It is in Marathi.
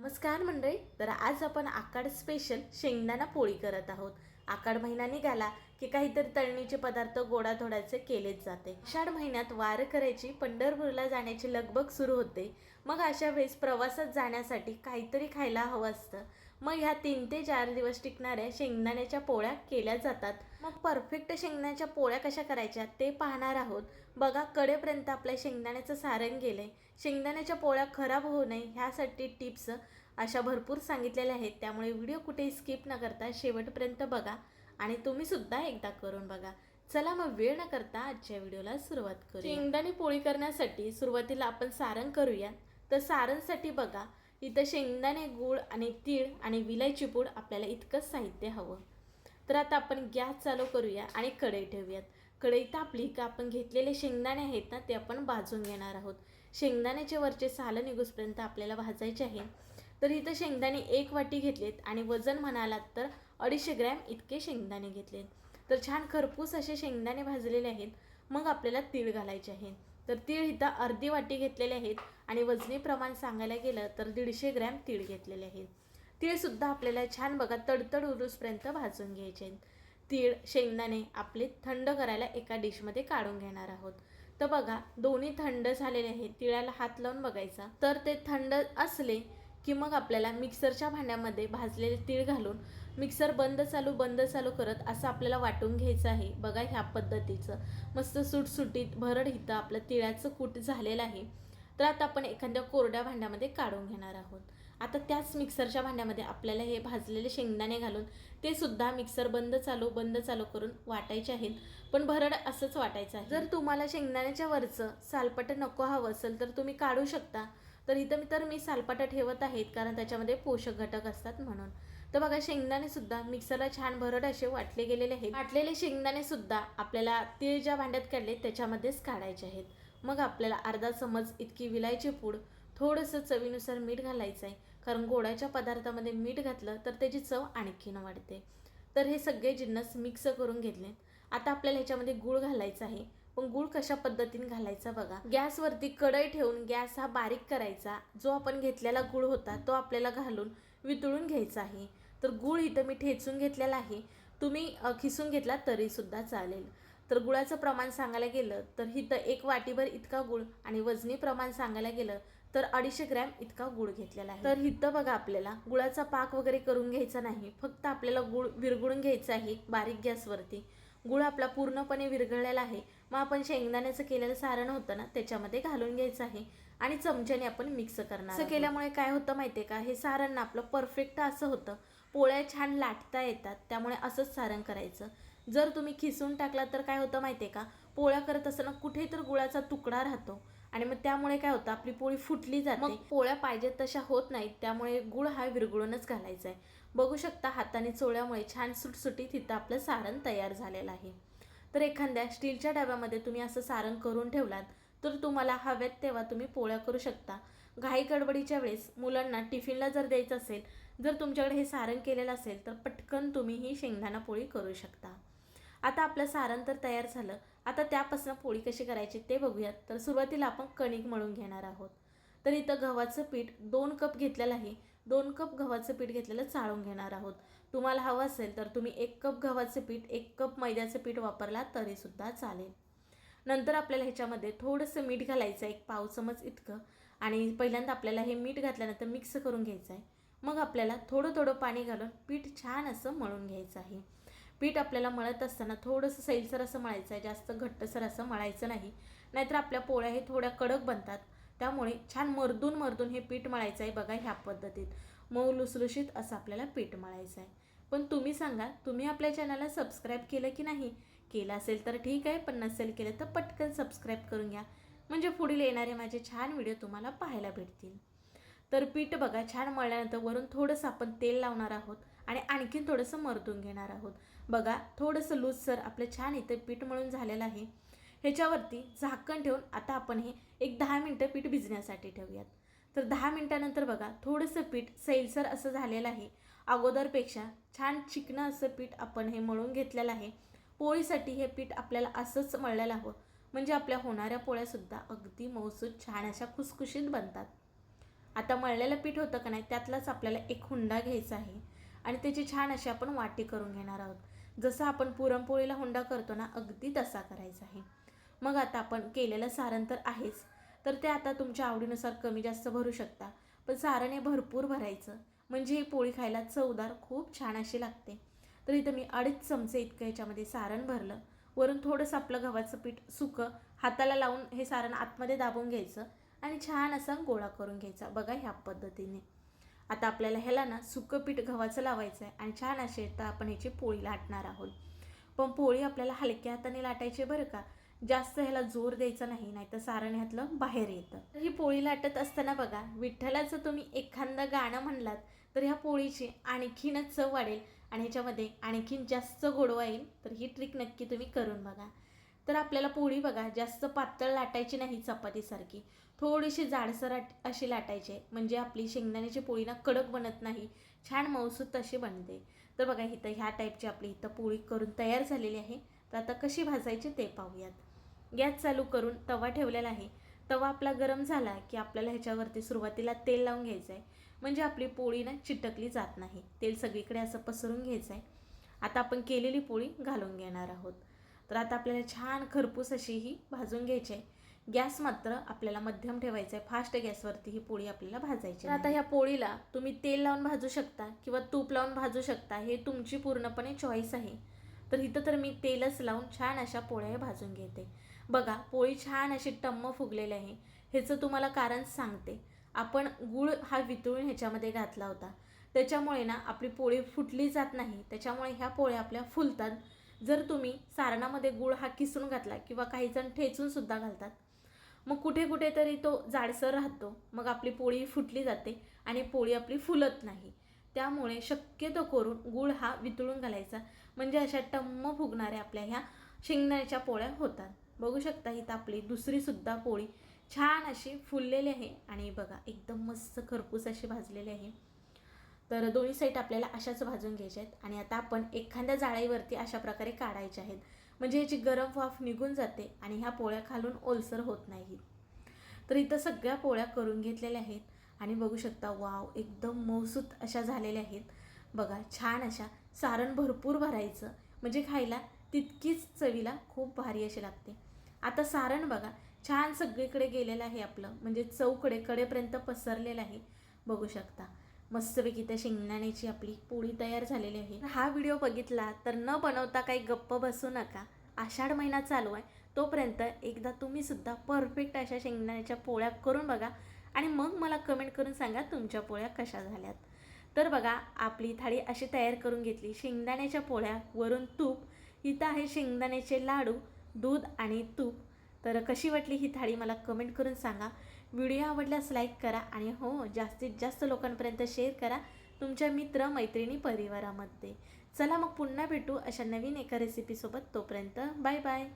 नमस्कार मंडळी. तर आज आपण आकाड स्पेशल शेंगदाणा पोळी करत आहोत. आकाड महिना निघाला की काहीतरी तळणीचे पदार्थ गोडा गोडाधोडाचे केलेच जाते. आषाढ महिन्यात वार करायची पंढरपूरला जाण्याची लगबग सुरू होते. मग अशा वेळेस प्रवासात जाण्यासाठी काहीतरी खायला हवं असतं. मग ह्या तीन ते चार दिवस टिकणाऱ्या शेंगदाण्याच्या पोळ्या केल्या जातात. मग परफेक्ट शेंगदाण्याच्या पोळ्या कशा करायच्या ते पाहणार आहोत. बघा कडेपर्यंत आपल्या शेंगदाण्याचं सारण गेलंय. शेंगदाण्याच्या पोळ्या खराब होऊ नये ह्यासाठी टिप्स अशा भरपूर सांगितलेल्या आहेत. त्यामुळे व्हिडिओ कुठेही स्किप न करता शेवटपर्यंत बघा आणि तुम्ही सुद्धा एकदा करून बघा. चला मग वेळ न करता आजच्या व्हिडिओला सुरुवात करू शेंगदाणे पोळी करण्यासाठी सुरुवातीला आपण सारण करूया. तर सारणसाठी बघा इथं शेंगदाणे गूळ आणि तीळ आणि विलायची पूड आपल्याला इतकंच साहित्य हवं. तर आता आपण गॅस चालू करूया आणि कढई ठेवूयात. कढई तापली का आपण घेतलेले शेंगदाणे आहेत ना ते आपण भाजून घेणार आहोत. शेंगदाण्याचे वरचे सालं निघूसपर्यंत आपल्याला भाजायचे आहे. तर इथं शेंगदाणे एक वाटी घेतलेत आणि वजन म्हणालात तर अडीचशे ग्रॅम इतके शेंगदाणे घेतलेत. तर छान खरपूस असे शेंगदाणे भाजलेले आहेत. मग आपल्याला तीळ घालायचे आहे. तर तीळ इथं अर्धी वाटी घेतलेले आहेत आणि वजनी प्रमाण सांगायला गेलं तर दीडशे ग्रॅम तीळ घेतलेले आहेत. तीळसुद्धा आपल्याला छान बघा तडतड उरूसपर्यंत भाजून घ्यायचे आहेत. तीळ शेंगदाणे आपले थंड करायला एका डिशमध्ये काढून घेणार आहोत. तर बघा दोन्ही थंड झालेले आहेत. तिळाला हात लावून बघायचा. तर ते थंड असले की मग आपल्याला मिक्सरच्या भांड्यामध्ये भाजलेले तीळ घालून मिक्सर बंद चालू बंद चालू करत असं आपल्याला वाटून घ्यायचं आहे. बघा ह्या पद्धतीचं. मस्त सुटसुटीत भरड इथं आपलं तिळाचं कूट झालेलं आहे. तर आता आपण एखाद्या कोरड्या भांड्यामध्ये काढून घेणार आहोत. आता त्याच मिक्सरच्या भांड्यामध्ये आपल्याला हे भाजलेले शेंगदाणे घालून ते सुद्धा मिक्सर बंद चालू बंद चालू करून वाटायचे आहेत. पण भरड असंच वाटायचं आहे. जर तुम्हाला शेंगदाण्याच्या वरचं सालपट नको हवं असेल तर तुम्ही काढू शकता. तर इथं मी तर मी सालपाटा ठेवत आहेत कारण त्याच्यामध्ये पोषक घटक असतात म्हणून. तर बघा शेंगदाणे सुद्धा मिक्सरला छान भरड असे वाटले गेलेले आहेत. वाटलेले शेंगदाणे सुद्धा आपल्याला तीळ ज्या भांड्यात काढले त्याच्यामध्येच काढायचे आहेत. मग आपल्याला अर्धा चमच इतकी विलायची पूड थोडंसं चवीनुसार मीठ घालायचं आहे कारण गोडाच्या पदार्थामध्ये मीठ घातलं तर त्याची चव आणखीन वाढते. तर हे सगळे जिन्नस मिक्स करून घेतले आता आपल्याला ह्याच्यामध्ये गूळ घालायचं आहे. पण गूळ कशा पद्धतीने घालायचा बघा. गॅसवरती कढई ठेवून गॅस हा बारीक करायचा. जो आपण घेतलेला गूळ होता तो आपल्याला घालून वितळून घ्यायचा आहे. तर गूळ इथं मी ठेचून घेतलेला आहे. तुम्ही खिसून घेतला तरीसुद्धा चालेल. तर गुळाचं प्रमाण सांगायला गेलं तर इथं एक वाटीभर इतका गुळ आणि वजनी प्रमाण सांगायला गेलं तर अडीचशे ग्रॅम इतका गुळ घेतलेला आहे. तर इथं बघा आपल्याला गुळाचा पाक वगैरे करून घ्यायचा नाही. फक्त आपल्याला गुळ विरघळून घ्यायचा आहे बारीक गॅसवरती. गुळ आपला पूर्णपणे विरघळलेला आहे. मग आपण शेंगदाण्याचं केलेलं सारण होतं ना त्याच्यामध्ये घालून घ्यायचं आहे. आणि चमच्याने आपण मिक्स करणार असं केल्यामुळे काय होतं माहितीये का? हे सारण ना आपलं परफेक्ट असं होतं. पोळ्या छान लाटता येतात. त्यामुळे असंच सारण करायचं. जर तुम्ही खिसून टाकला तर काय होतं माहितीये का? पोळ्या करत असताना कुठे तर गुळाचा तुकडा राहतो. आणि मग त्यामुळे काय होतं आपली पोळी फुटली जाते. मग पोळ्या पाहिजेत तशा होत नाहीत त्यामुळे गुळ हा विरघळूनच घालायचा आहे बघू शकता हाताने चोळ्यामुळे छान सुटसुटीत तिथं आपलं सारण तयार झालेलं आहे. तर एखाद्या स्टीलच्या डब्यामध्ये तुम्ही असं सारण करून ठेवलात तर तुम्हाला हव्यात तेव्हा तुम्ही पोळ्या करू शकता. घाई गडबडीच्या वेळेस मुलांना टिफिनला जर द्यायचं असेल जर तुमच्याकडे हे सारण केलेलं असेल तर पटकन तुम्ही ही शेंगदाणा पोळी करू शकता. आता आपलं सारण तर तयार झालं. आता त्यापासून पोळी कशी करायची ते बघूयात. तर सुरुवातीला आपण कणिक मळून घेणार आहोत. तर इथं गव्हाचं पीठ दोन कप घेतलेलं आहे. दोन कप गव्हाचं पीठ घेतलेलं चाळून घेणार आहोत. तुम्हाला हवं असेल तर तुम्ही एक कप गव्हाचं पीठ एक कप मैद्याचं पीठ वापरला तरीसुद्धा चालेल. नंतर आपल्याला ह्याच्यामध्ये थोडंसं मीठ घालायचं आहे एक पाव चमच इतकं. आणि पहिल्यांदा आपल्याला हे मीठ घातल्यानंतर मिक्स करून घ्यायचं आहे. मग आपल्याला थोडं थोडं पाणी घालून पीठ छान असं मळून घ्यायचं आहे. पीठ आपल्याला मळत असताना थोडंसं सैलसर असं मळायचं आहे जास्त घट्टसर असं मळायचं नाही. नाहीतर आपल्या पोळ्या हे थोड्या कडक बनतात. त्यामुळे छान मर्दून मर्दून हे पीठ मळायचं आहे बघा ह्या पद्धतीत. मऊ लुसलुशीत असं आपल्याला पीठ मळायचं आहे. पण तुम्ही सांगा तुम्ही आपल्या चॅनलला सबस्क्राईब केलं की नाही? केलं असेल तर ठीक आहे पण नसेल केलं तर पटकन सबस्क्राईब करून घ्या. म्हणजे पुढील येणारे माझे छान व्हिडिओ तुम्हाला पाहायला भेटतील. तर पीठ बघा छान मळल्यानंतर वरून थोडंसं आपण तेल लावणार आहोत. आणि आणखीन थोडंसं मरतून घेणार आहोत. बघा थोडंसं लूजसर आपलं छान इथं पीठ मळून झालेलं आहे. ह्याच्यावरती झाकण ठेवून आता आपण हे एक दहा मिनटं पीठ भिजण्यासाठी ठेवूयात. तर दहा मिनटानंतर बघा थोडंसं पीठ सैलसर असं झालेलं आहे. अगोदरपेक्षा छान चिकनं असं पीठ आपण हे मळून घेतलेलं आहे. पोळीसाठी हे पीठ आपल्याला असंच मळलेलं हवं. म्हणजे आपल्या होणाऱ्या पोळ्यासुद्धा अगदी मौसूद छान अशा खुसखुशीत बनतात. आता मळलेलं पीठ होतं का नाही त्यातलाच आपल्याला एक हुंडा घ्यायचा आहे. आणि त्याची छान अशी आपण वाटी करून घेणार आहोत. जसं आपण पुरणपोळीला हुंडा करतो ना अगदी तसा करायचा आहे. मग आता आपण केलेलं सारण तर आहेच तर ते आता तुमच्या आवडीनुसार कमी जास्त भरू शकता. पण सारण हे भरपूर भरायचं म्हणजे ही पोळी खायला चवदार खूप छान अशी लागते. तर इथं मी अडीच चमचे इतकं ह्याच्यामध्ये सारण भरलं. वरून थोडंसं आपलं गव्हाचं पीठ सुकं हाताला लावून हे सारण आतमध्ये दाबून घ्यायचं आणि छान असा गोळा करून घ्यायचा. बघा ह्या पद्धतीने. आता आपल्याला ह्याला ना सुकं पीठ गव्हाचं लावायचं आहे आणि छान असे तर आपण ह्याची पोळी लाटणार आहोत. पण पोळी आपल्याला हलक्या हाताने लाटायची बरं का. जास्त ह्याला जोर द्यायचा नाही नाहीतर सारण ह्यातलं बाहेर येतं. तर ही पोळी लाटत असताना बघा विठ्ठलाचं तुम्ही एखादं गाणं म्हणलात तर ह्या पोळीची आणखीनच चव वाढेल आणि ह्याच्यामध्ये आणखीन जास्त गोडवा येईल. तर ही ट्रिक नक्की तुम्ही करून बघा. तर आपल्याला पोळी बघा जास्त पातळ लाटायची नाही चपातीसारखी. थोडीशी जाडसर अशी लाटायची आहे. म्हणजे आपली शेंगदाण्याची पोळी ना कडक बनत नाही. छान मौसूत अशी बनते. तर बघा इथं ह्या टाईपची आपली इथं पोळी करून तयार झालेली आहे. तर आता कशी भाजायची ते पाहूयात. गॅस चालू करून तवा ठेवलेला आहे. तवा आपला गरम झाला की आपल्याला ह्याच्यावरती सुरुवातीला तेल लावून घ्यायचं आहे म्हणजे आपली पोळी ना चिटकली जात नाही. तेल सगळीकडे असं पसरून घ्यायचं आहे आता आपण केलेली पोळी घालून घेणार आहोत. तर आता आपल्याला छान खरपूस अशी ही भाजून घ्यायची आहे. गॅस मात्र आपल्याला मध्यम ठेवायचा आहे. फास्ट गॅसवरती ही पोळी आपल्याला भाजायची. आता ह्या पोळीला तुम्ही तेल लावून भाजू शकता किंवा तूप लावून भाजू शकता. हे तुमची पूर्णपणे चॉईस आहे. तर इथं तर मी तेलच लावून छान अशा पोळ्या भाजून घेते. बघा पोळी छान अशी टम्म फुगलेली आहे. ह्याचं तुम्हाला कारण सांगते. आपण गूळ हा वितळून ह्याच्यामध्ये घातला होता. त्याच्यामुळे ना आपली पोळी फुटली जात नाही. त्याच्यामुळे ह्या पोळ्या आपल्या फुलतात. जर तुम्ही सारणामध्ये गूळ हा किसून घातला किंवा काही जण ठेचून सुद्धा घालतात मग कुठे कुठेतरी तो जाडसर राहतो. मग आपली पोळी फुटली जाते आणि पोळी आपली फुलत नाही. त्यामुळे शक्यतो करून गूळ हा वितळून घालायचा. म्हणजे अशा टम्म फुगणाऱ्या आपल्या ह्या शेंगदाण्याच्या पोळ्या होतात. बघू शकता इथं आपली दुसरीसुद्धा पोळी छान अशी फुललेली आहे. आणि बघा एकदम मस्त खरपूस अशी भाजलेली आहे. तर दोन्ही साईड आपल्याला अशाच भाजून घ्यायच्या आहेत. आणि आता आपण एखाद्या जाळीवरती अशा प्रकारे काढायच्या आहेत. म्हणजे याची गरम वाफ निघून जाते आणि ह्या पोळ्या खालून ओलसर होत नाहीत तर इथं सगळ्या पोळ्या करून घेतलेल्या आहेत. आणि बघू शकता वाव एकदम मौसूत अशा झालेल्या आहेत. बघा छान अशा सारण भरपूर भरायचं. म्हणजे खायला तितकीच चवीला खूप भारी अशी लागते. आता सारण बघा छान सगळीकडे गेलेलं आहे आपलं. म्हणजे चौकडे कडेपर्यंत पसरलेलं आहे. बघू शकता. मस्तपैकी त्या शेंगदाण्याची आपली पोळी तयार झालेली आहे. हा व्हिडिओ बघितला तर न बनवता काही गप्प बसू नका. आषाढ महिना चालू आहे. तोपर्यंत एकदा तुम्हीसुद्धा परफेक्ट अशा शेंगदाण्याच्या पोळ्या करून बघा आणि मग मला कमेंट करून सांगा तुमच्या पोळ्या कशा झाल्यात. तर बघा आपली थाळी अशी तयार करून घेतली. शेंगदाण्याच्या पोळ्या वरून तूप इथं आहे शेंगदाण्याचे लाडू दूध आणि तूप. तर कशी वाटली ही थाळी मला कमेंट करून सांगा. व्हिडिओ आवडल्यास लाईक करा आणि हो जास्तीत जास्त लोकांपर्यंत शेअर करा तुमच्या मित्र मैत्रिणी परिवारामध्ये. चला मग पुन्हा भेटू अशा नवीन एका रेसिपीसोबत तोपर्यंत बाय बाय